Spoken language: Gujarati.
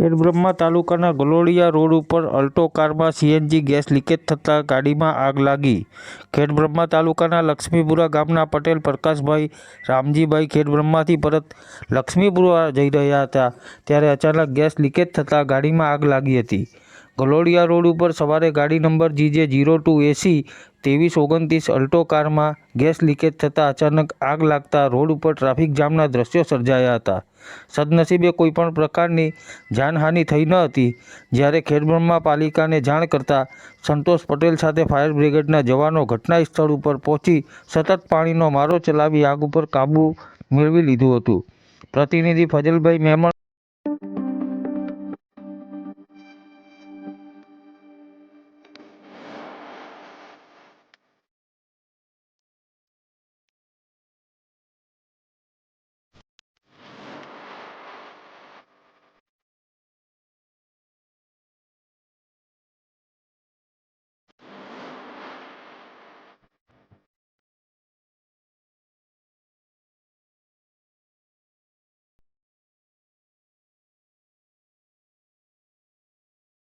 ખેડબ્રહ્મા તાલુકાના ગલોડિયા રોડ ઉપર અલ્ટો કારમાં સીએનજી ગેસ લીકેજ થતાં ગાડીમાં આગ લાગી. ખેડબ્રહ્મા તાલુકાના લક્ષ્મીપુરા ગામના પટેલ, પ્રકાશભાઈ, રામજીભાઈ ખેડબ્રહ્માથી પરત લક્ષ્મીપુરા જઈ રહ્યા હતા. ત્યારે અચાનક ગેસ લીકેજ થતાં ગાડીમાં આગ લાગી હતી. ગલોડિયા રોડ ઉપર સવારે ગાડી number GJ zero two AC ત્રેવીસ ઓગણત્રીસ અલ્ટો કારમાં ગેસ લીકેજ થતાં અચાનક આગ લાગતા રોડ ઉપર ટ્રાફિક જામના દ્રશ્યો સર્જાયા હતા. સદનસીબે કોઈપણ પ્રકારની જાનહાનિ થઈ ન હતી. જ્યારે ખેડબ્રહ્મા પાલિકાને જાણ કરતાં સંતોષ પટેલ સાથે ફાયર બ્રિગેડના જવાનો ઘટના સ્થળ ઉપર પહોંચી સતત પાણીનો મારો ચલાવી આગ ઉપર કાબૂ મેળવી લીધું હતું. પ્રતિનિધિ ફજલભાઈ મહેમણ